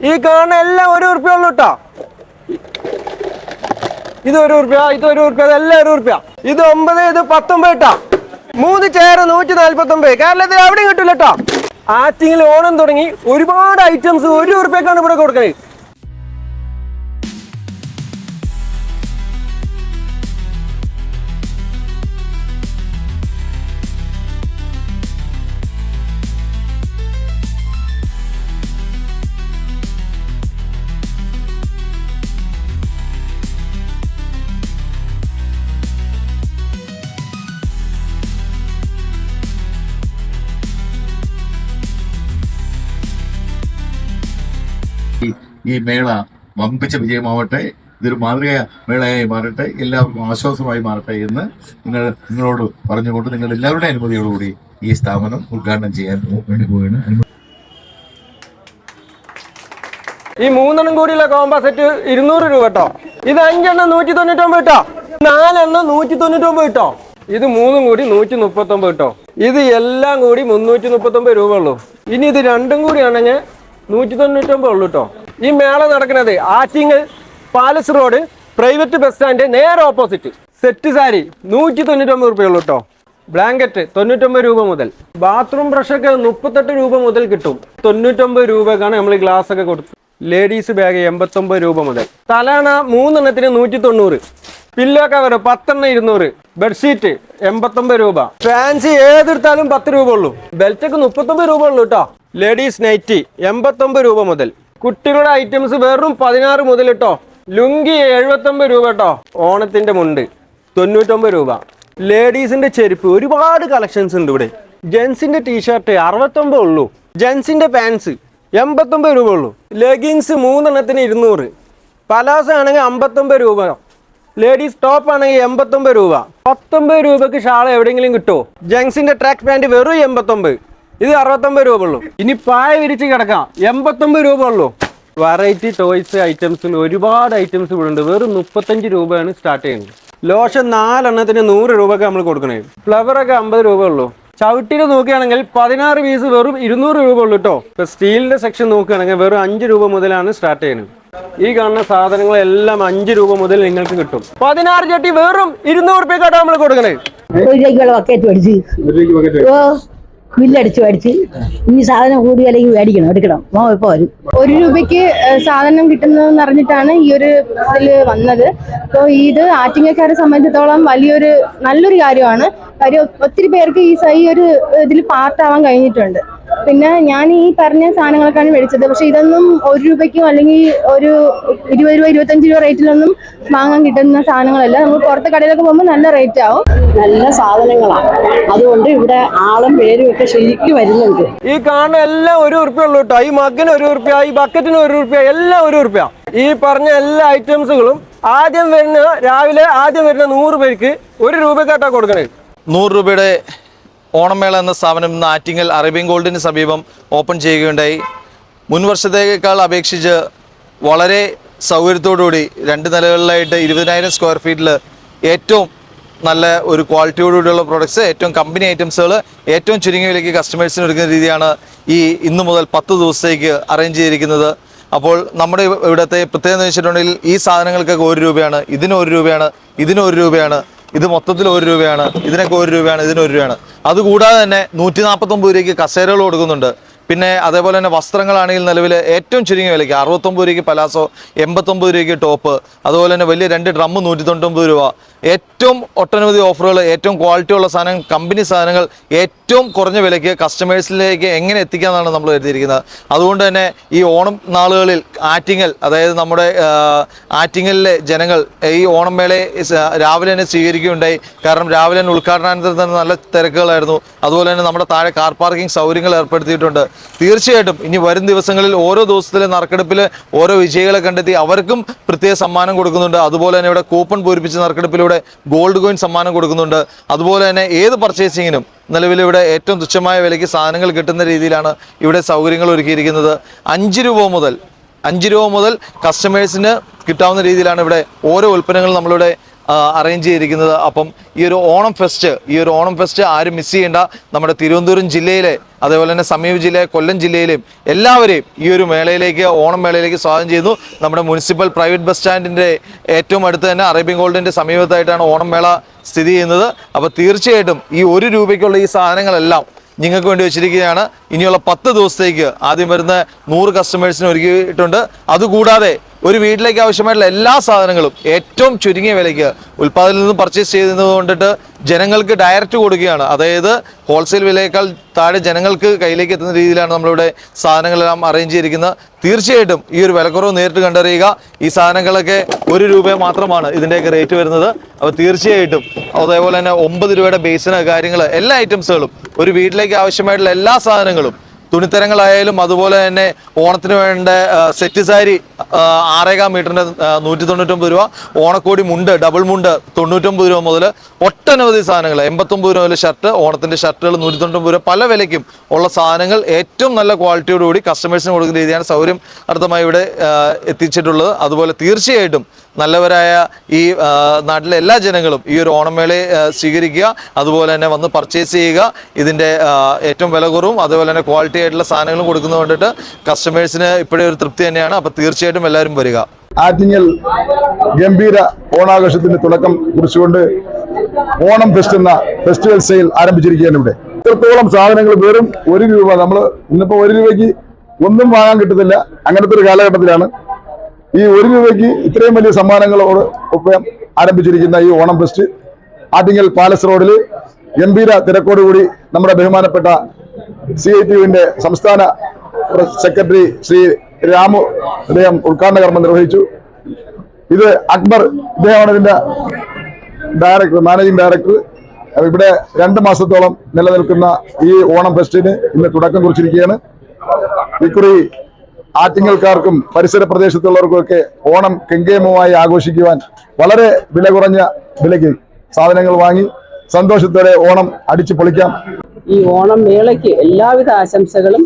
ഈ കാണുന്ന എല്ലാം ഒരു ഉറുപ്പ്യ ഉള്ളു കേട്ടോ ഇത് ഒരു ഉറുപ്പ്യ ഇത് ഒരു ഉറുപ്പ്യ ഇതെല്ലാം ഒരു ഉറുപ്പ്യ. ഇത് ഒമ്പത് ഇത് പത്തൊമ്പത് കേട്ടോ മൂന്ന് ചെയർ നൂറ്റി നാല്പത്തി ഒമ്പത് കേരളത്തിൽ എവിടെയും കിട്ടില്ല കേട്ടോ ആറ്റിങ്ങിൽ ഓണം തുടങ്ങി ഒരുപാട് ഐറ്റംസ് ഒരു ഉറുപ്പ്യക്കാണ് ഇവിടെ കൊടുക്കുന്നത് ഈ- മേള വമ്പിച്ച വിജയമാവട്ടെ. ഇതൊരു മാതൃക മേളയായി മാറട്ടെ. എല്ലാവർക്കും ആശ്വാസമായി മാറട്ടെ എന്ന് നിങ്ങൾ നിങ്ങളോട് പറഞ്ഞുകൊണ്ട് നിങ്ങൾ എല്ലാവരുടെ അനുമതിയോടുകൂടി ഈ സ്ഥാപനം ഉദ്ഘാടനം ചെയ്യാൻ വേണ്ടി പോവുകയാണ്. ഈ മൂന്നെണ്ണം കൂടിയുള്ള കോമ്പോ സെറ്റ് ഇരുന്നൂറ് രൂപ കേട്ടോ. ഇത് അഞ്ചെണ്ണം നൂറ്റി തൊണ്ണൂറ്റൊമ്പത് കേട്ടോ. നാലെണ്ണം നൂറ്റി തൊണ്ണൂറ്റൊമ്പത് കേട്ടോ. ഇത് മൂന്നും കൂടി നൂറ്റി മുപ്പത്തൊമ്പത് കേട്ടോ. ഇത് എല്ലാം കൂടി മുന്നൂറ്റി മുപ്പത്തൊമ്പത് രൂപ ഉള്ളൂ. ഇനി ഇത് രണ്ടും കൂടി ആണെങ്കിൽ നൂറ്റി തൊണ്ണൂറ്റൊമ്പത് ഉള്ളൂ കേട്ടോ. ഈ മേള നടക്കുന്നത് Attingal palace road private bus stand നേരെ ഓപ്പോസിറ്റ്. സെറ്റ് സാരി നൂറ്റി തൊണ്ണൂറ്റൊമ്പത് റുപ്യുള്ളൂ കേട്ടോ. ബ്ലാങ്കറ്റ് തൊണ്ണൂറ്റൊമ്പത് രൂപ മുതൽ. ബാത്റൂം ബ്രഷൊക്കെ മുപ്പത്തെട്ട് രൂപ മുതൽ കിട്ടും. തൊണ്ണൂറ്റൊമ്പത് രൂപക്കാണ് നമ്മൾ ഗ്ലാസ് ഒക്കെ കൊടുത്തത് ലേഡീസ് ബാഗ് എൺപത്തൊമ്പത് രൂപ മുതൽ. തലാണ മൂന്നെണ്ണത്തിന് നൂറ്റി തൊണ്ണൂറ് പില്ലോ കവർ പത്തെണ്ണം ഇരുന്നൂറ്. ബെഡ്ഷീറ്റ് എൺപത്തൊമ്പത് രൂപ. ഫാൻസി ഏതെടുത്താലും പത്ത് രൂപ ഉള്ളൂ. ബെൽറ്റൊക്കെ മുപ്പത്തൊമ്പത് രൂപ ഉള്ളൂ കേട്ടോ. ലേഡീസ് നൈറ്റി എൺപത്തൊമ്പത് രൂപ മുതൽ. കുട്ടികളുടെ ഐറ്റംസ് വെറും പതിനാറ് മുതൽ കേട്ടോ ലുങ്കി എഴുപത്തൊമ്പത് രൂപ കേട്ടോ ഓണത്തിന്റെ മുണ്ട് തൊണ്ണൂറ്റൊമ്പത് രൂപ. ലേഡീസിന്റെ ചെരുപ്പ് ഒരുപാട് കളക്ഷൻസ് ഉണ്ട് ഇവിടെ. ജെൻസിന്റെ ടീഷർട്ട് അറുപത്തൊമ്പത് ഉള്ളൂ. ജെൻസിന്റെ പാൻസ് എൺപത്തൊമ്പത് രൂപ ഉള്ളൂ. ലെഗിങ്സ് മൂന്നെണ്ണത്തിന് ഇരുന്നൂറ്. പലാസ ആണെങ്കിൽ അമ്പത്തൊമ്പത് രൂപ. ലേഡീസ് ടോപ്പ് ആണെങ്കിൽ എൺപത്തൊമ്പത് രൂപ. പത്തൊമ്പത് രൂപക്ക് ഷാൾ എവിടെയെങ്കിലും കിട്ടുമോ ജെൻസിന്റെ ട്രാക്ക് പാന്റ് വെറും എൺപത്തൊമ്പത്. ഇത് അറുപത്തൊമ്പത് രൂപ ഉള്ളൂ. ഇനി പായ വിരിച്ച് കിടക്കാം. എൺപത്തൊമ്പത് രൂപ ഉള്ളൂ. വെറൈറ്റി ടോയ്സ് ഐറ്റംസിൽ ഒരുപാട് ഐറ്റംസ് ഇവിടെ ഉണ്ട്. വെറും മുപ്പത്തഞ്ച് രൂപയാണ് സ്റ്റാർട്ട് ചെയ്യുന്നത്. ലോഷൻ നാലെണ്ണത്തിന് നൂറ് രൂപയ്ക്ക് നമ്മൾ കൊടുക്കണേ. ഫ്ലവറൊക്കെ അമ്പത് രൂപ ഉള്ളൂ. ചവിട്ടിയിൽ നോക്കുകയാണെങ്കിൽ പതിനാറ് പീസ് വെറും ഇരുന്നൂറ് രൂപ ഉള്ളൂ കേട്ടോ ഇപ്പൊ സ്റ്റീലിന്റെ സെക്ഷൻ നോക്കുകയാണെങ്കിൽ വെറും അഞ്ച് രൂപ മുതലാണ് സ്റ്റാർട്ട് ചെയ്യുന്നത്. ഈ കാണുന്ന സാധനങ്ങളെല്ലാം അഞ്ച് രൂപ മുതൽ നിങ്ങൾക്ക് കിട്ടും. പതിനാറ് ചട്ടി വെറും ഇരുന്നൂറ് രൂപയ്ക്കാട്ടോ നമ്മൾ കൊടുക്കണേ. ഒരു ബില്ലടിച്ച് മേടിച്ച് ഇനി സാധനം കൂടി അല്ലെങ്കിൽ മേടിക്കണം എടുക്കണം. മോ ഇപ്പൊ വരും? ഒരു രൂപയ്ക്ക് സാധനം കിട്ടുന്നതെന്ന് അറിഞ്ഞിട്ടാണ് ഈ ഒരു ഇതിൽ വന്നത്. അപ്പോൾ ഇത് ആറ്റിങ്ങക്കാരെ സംബന്ധിച്ചിടത്തോളം വലിയൊരു നല്ലൊരു കാര്യമാണ്. കാര്യം ഒത്തിരി പേർക്ക് ഈ ഈ ഒരു ഇതിൽ പാർട്ടാവാൻ കഴിഞ്ഞിട്ടുണ്ട്. പിന്നെ ഞാൻ ഈ പറഞ്ഞ സാധനങ്ങളൊക്കെയാണ് മേടിച്ചത്. പക്ഷെ ഇതൊന്നും ഒരു രൂപയ്ക്കും അല്ലെങ്കിൽ ഒരു ഇരുപത് രൂപ ഇരുപത്തഞ്ച് രൂപ റേറ്റിലൊന്നും വാങ്ങാൻ കിട്ടുന്ന സാധനങ്ങളല്ല. നമ്മൾ പുറത്ത് കടയിലൊക്കെ പോകുമ്പോൾ നല്ല റേറ്റ് ആവും. നല്ല സാധനങ്ങളാണ്. അതുകൊണ്ട് ഇവിടെ ആളും പേരും ഒക്കെ ശരിക്കും വരുന്നുണ്ട്. ഈ കാണുന്ന എല്ലാം ഒരു ഉറുപ്പ്യ ഉള്ളൂ കേട്ടോ ഈ മഗ്ഗിന് ഒരു ഉറുപ്പ്യ ഈ ബക്കറ്റിന് ഒരു ഉറുപ്പ്യ എല്ലാം ഒരു ഉറുപ്പ്യ. ഈ പറഞ്ഞ എല്ലാ ഐറ്റംസുകളും ആദ്യം വരുന്ന രാവിലെ ആദ്യം വരുന്ന നൂറ് പേർക്ക് ഒരു രൂപക്കാട്ടാ കൊടുക്കണേ. നൂറ് രൂപയുടെ ഓണമേള എന്ന സ്ഥാപനം ഇന്ന് ആറ്റിങ്ങൽ അറേബ്യൻ ഗോൾഡിന് സമീപം ഓപ്പൺ ചെയ്യുകയുണ്ടായി. മുൻ വർഷത്തേക്കാൾ അപേക്ഷിച്ച് വളരെ സൗകര്യത്തോടുകൂടി രണ്ട് നിലകളിലായിട്ട് ഇരുപതിനായിരം സ്ക്വയർ ഫീറ്റിൽ ഏറ്റവും നല്ല ഒരു ക്വാളിറ്റിയോടുകൂടിയുള്ള പ്രൊഡക്ട്സ് ഏറ്റവും കമ്പനി ഐറ്റംസുകൾ ഏറ്റവും ചുരുങ്ങിയ വിലയ്ക്ക് കസ്റ്റമേഴ്സിന് എടുക്കുന്ന രീതിയാണ് ഈ ഇന്നു മുതൽ പത്ത് ദിവസത്തേക്ക് അറേഞ്ച് ചെയ്തിരിക്കുന്നത്. അപ്പോൾ നമ്മുടെ ഇവ- ഇവിടുത്തെ പ്രത്യേകത എന്ന് വെച്ചിട്ടുണ്ടെങ്കിൽ ഈ സാധനങ്ങൾക്കൊക്കെ ഒരു രൂപയാണ് ഇതിന് ഒരു രൂപയാണ് ഇതിന് ഒരു രൂപയാണ്. ഇത് മൊത്തത്തിൽ ഒരു രൂപയാണ് ഇതിനൊക്കെ ഒരു രൂപയാണ് ഇതിന് രൂപയാണ്. അതുകൂടാതെ തന്നെ നൂറ്റി നാൽപ്പത്തൊമ്പത് രൂപയ്ക്ക് കസേരകൾ കൊടുക്കുന്നുണ്ട്. പിന്നെ അതേപോലെ തന്നെ വസ്ത്രങ്ങളാണെങ്കിൽ നിലവിൽ ഏറ്റവും ചുരുങ്ങിയ വിലയ്ക്ക് അറുപത്തൊമ്പത് രൂപയ്ക്ക് പലാസോ എൺപത്തൊമ്പത് രൂപയ്ക്ക് ടോപ്പ് അതുപോലെ തന്നെ വലിയ രണ്ട് ഡ്രമ്മ് നൂറ്റി തൊണ്ണൂറ്റൊമ്പത് രൂപ. ഏറ്റവും ഒട്ടനവധി ഓഫറുകൾ ഏറ്റവും ക്വാളിറ്റി ഉള്ള സാധനം കമ്പനി സാധനങ്ങൾ ഏറ്റവും കുറഞ്ഞ വിലയ്ക്ക് കസ്റ്റമേഴ്സിലേക്ക് എങ്ങനെ എത്തിക്കാമെന്നാണ് നമ്മൾ എഴുതിയിരിക്കുന്നത്. അതുകൊണ്ട് തന്നെ ഈ ഓണം നാളുകളിൽ ആറ്റിങ്ങൽ അതായത് നമ്മുടെ ആറ്റിങ്ങലിലെ ജനങ്ങൾ ഈ ഓണം മേളയെ രാവിലെ തന്നെ സ്വീകരിക്കുകയുണ്ടായി. കാരണം രാവിലെ തന്നെ ഉദ്ഘാടനാനന്തരം തന്നെ നല്ല തിരക്കുകളായിരുന്നു. അതുപോലെ തന്നെ നമ്മുടെ താഴെ കാർ പാർക്കിംഗ് സൗകര്യങ്ങൾ ഏർപ്പെടുത്തിയിട്ടുണ്ട്. തീർച്ചയായിട്ടും ഇനി വരും ദിവസങ്ങളിൽ ഓരോ ദിവസത്തിലെ നറുക്കെടുപ്പിൽ ഓരോ വിജയികളെ കണ്ടെത്തി അവർക്കും പ്രത്യേക സമ്മാനം കൊടുക്കുന്നുണ്ട്. അതുപോലെ തന്നെ ഇവിടെ കൂപ്പൺ പൂരിപ്പിച്ച നറുക്കെടുപ്പിലൂടെ ഗോൾഡ് കോയിൻ സമ്മാനം കൊടുക്കുന്നുണ്ട്. അതുപോലെ തന്നെ ഏത് പർച്ചേസിങ്ങിനും നിലവിൽ ഇവിടെ ഏറ്റവും തുച്ഛമായ വിലയ്ക്ക് സാധനങ്ങൾ കിട്ടുന്ന രീതിയിലാണ് ഇവിടെ സൗകര്യങ്ങൾ ഒരുക്കിയിരിക്കുന്നത്. അഞ്ച് രൂപ മുതൽ അഞ്ച് രൂപ മുതൽ കസ്റ്റമേഴ്സിന് കിട്ടാവുന്ന രീതിയിലാണ് ഇവിടെ ഓരോ ഉൽപ്പന്നങ്ങളും നമ്മളിവിടെ അറേഞ്ച് ചെയ്തിരിക്കുന്നത്. അപ്പം ഈ ഒരു ഓണം ഫെസ്റ്റ് ഈ ഒരു ഓണം ഫെസ്റ്റ് ആരും മിസ് ചെയ്യേണ്ട നമ്മുടെ തിരുവനന്തപുരം ജില്ലയിലെ അതേപോലെ തന്നെ സമീപ ജില്ലയിലെ കൊല്ലം ജില്ലയിലെയും എല്ലാവരെയും ഈ ഒരു മേളയിലേക്ക് ഓണം മേളയിലേക്ക് സ്വാഗതം ചെയ്യുന്നു. നമ്മുടെ മുനിസിപ്പൽ പ്രൈവറ്റ് ബസ് സ്റ്റാൻഡിന്റെ ഏറ്റവും അടുത്ത് തന്നെ അറേബ്യൻ ഗോൾഡിന്റെ സമീപത്തായിട്ടാണ് ഓണം മേള സ്ഥിതി ചെയ്യുന്നത്. അപ്പോൾ തീർച്ചയായിട്ടും ഈ ഒരു രൂപയ്ക്കുള്ള ഈ സാധനങ്ങളെല്ലാം നിങ്ങൾക്ക് വേണ്ടി വെച്ചിരിക്കുകയാണ്. ഇനിയുള്ള പത്ത് ദിവസത്തേക്ക് ആദ്യം വരുന്ന നൂറ് കസ്റ്റമേഴ്സിന് ഒരുക്കിയിട്ടുണ്ട്. അതുകൂടാതെ ഒരു വീട്ടിലേക്ക് ആവശ്യമായിട്ടുള്ള എല്ലാ സാധനങ്ങളും ഏറ്റവും ചുരുങ്ങിയ വിലയ്ക്ക് ഉൽപ്പാദനത്തിൽ നിന്ന് പർച്ചേസ് ചെയ്യുന്നത് കൊണ്ടിട്ട് ജനങ്ങൾക്ക് ഡയറക്റ്റ് കൊടുക്കുകയാണ്. അതായത് ഹോൾസെയിൽ വിലയേക്കാൾ താഴെ ജനങ്ങൾക്ക് കയ്യിലേക്ക് എത്തുന്ന രീതിയിലാണ് നമ്മളിവിടെ സാധനങ്ങളെല്ലാം അറേഞ്ച് ചെയ്തിരിക്കുന്നത്. തീർച്ചയായിട്ടും ഈ ഒരു വിലക്കുറവ് നേരിട്ട് കണ്ടറിയുക. ഈ സാധനങ്ങളൊക്കെ ഒരു രൂപ മാത്രമാണ് ഇതിന്റെയൊക്കെ റേറ്റ് വരുന്നത്. അപ്പോൾ തീർച്ചയായിട്ടും അതേപോലെ തന്നെ ഒമ്പത് രൂപയുടെ ബേസിന് കാര്യങ്ങൾ എല്ലാ ഐറ്റംസുകളും ഒരു വീട്ടിലേക്ക് ആവശ്യമായിട്ടുള്ള എല്ലാ സാധനങ്ങളും തുണിത്തരങ്ങളായാലും അതുപോലെ തന്നെ ഓണത്തിന് വേണ്ട സെറ്റ് സാരി ആറേകാൽ മീറ്ററിന് നൂറ്റി തൊണ്ണൂറ്റൊമ്പത് രൂപ ഓണക്കോടി മുണ്ട് ഡബിൾ മുണ്ട് തൊണ്ണൂറ്റൊമ്പത് രൂപ മുതൽ ഒട്ടനവധി സാധനങ്ങൾ എൺപത്തൊമ്പത് രൂപ ഷർട്ട് ഓണത്തിന്റെ ഷർട്ടുകൾ നൂറ്റി തൊണ്ണൂറ്റൊമ്പത് രൂപ. പല വിലയ്ക്കും ഉള്ള സാധനങ്ങൾ ഏറ്റവും നല്ല ക്വാളിറ്റിയോടുകൂടി കസ്റ്റമേഴ്സിന് കൊടുക്കുന്ന രീതിയാണ് സൗകര്യം അർത്ഥമായി ഇവിടെ എത്തിച്ചിട്ടുള്ളത്. അതുപോലെ തീർച്ചയായിട്ടും നല്ലവരായ ഈ നാട്ടിലെ എല്ലാ ജനങ്ങളും ഈ ഒരു ഓണമേളയെ സ്വീകരിക്കുക അതുപോലെ തന്നെ വന്ന് പർച്ചേസ് ചെയ്യുക ഇതിന്റെ ഏറ്റവും വില കുറവും അതുപോലെ തന്നെ ക്വാളിറ്റി ആയിട്ടുള്ള സാധനങ്ങളും കൊടുക്കുന്നത് കൊണ്ടിട്ട് കസ്റ്റമേഴ്സിന് ഇപ്പോഴേ ഒരു തൃപ്തി തന്നെയാണ്. അപ്പോൾ തീർച്ചയായിട്ടും എല്ലാവരും വരിക. ആറ്റിങ്ങൽ ഗംഭീര ഓണാഘോഷത്തിന് തുടക്കം കുറിച്ചുകൊണ്ട് ഓണം ഫെസ്റ്റ് എന്ന ഫെസ്റ്റിവൽ സെയിൽ ആരംഭിച്ചിരിക്കുകയാണ് ഇവിടെ. ഇത്രത്തോളം സാധനങ്ങൾ വെറും ഒരു രൂപ. നമ്മൾ ഇന്നിപ്പോൾ ഒരു രൂപയ്ക്ക് ഒന്നും വാങ്ങാൻ കിട്ടത്തില്ല. അങ്ങനത്തെ ഒരു കാലഘട്ടത്തിലാണ് ഈ ഒരു രൂപയ്ക്ക് ഇത്രയും വലിയ സമ്മാനങ്ങളോട് ഒപ്പം ആരംഭിച്ചിരിക്കുന്ന ഈ ഓണം ഫെസ്റ്റ് ആറ്റിങ്ങൽ പാലസ് റോഡിൽ ഗംഭീര തിരക്കോടുകൂടി നമ്മുടെ ബഹുമാനപ്പെട്ട സി ഐ ടി യുവിന്റെ സംസ്ഥാന സെക്രട്ടറി ശ്രീ രാമു അദ്ദേഹം ഉദ്ഘാടന കർമ്മം നിർവഹിച്ചു. ഇത് അക്ബർ ഇദ്ദേഹമാണ് ഇതിന്റെ ഡയറക്ടർ മാനേജിംഗ് ഡയറക്ടർ ഇവിടെ രണ്ട് മാസത്തോളം നിലനിൽക്കുന്ന ഈ ഓണം ഫെസ്റ്റിന് ഇന്ന് തുടക്കം കുറിച്ചിരിക്കുകയാണ്. ഇക്കുറി ആറ്റിങ്ങൽക്കാർക്കും പരിസര പ്രദേശത്തുള്ളവർക്കും ഒക്കെ ഓണം കെങ്കേമമായി ആഘോഷിക്കുവാൻ വളരെ വില കുറഞ്ഞ വിലയ്ക്ക് സാധനങ്ങൾ വാങ്ങി സന്തോഷത്തോടെ ഓണം അടിച്ചു പൊളിക്കാം. ഈ ഓണം മേളയ്ക്ക് എല്ലാവിധ ആശംസകളും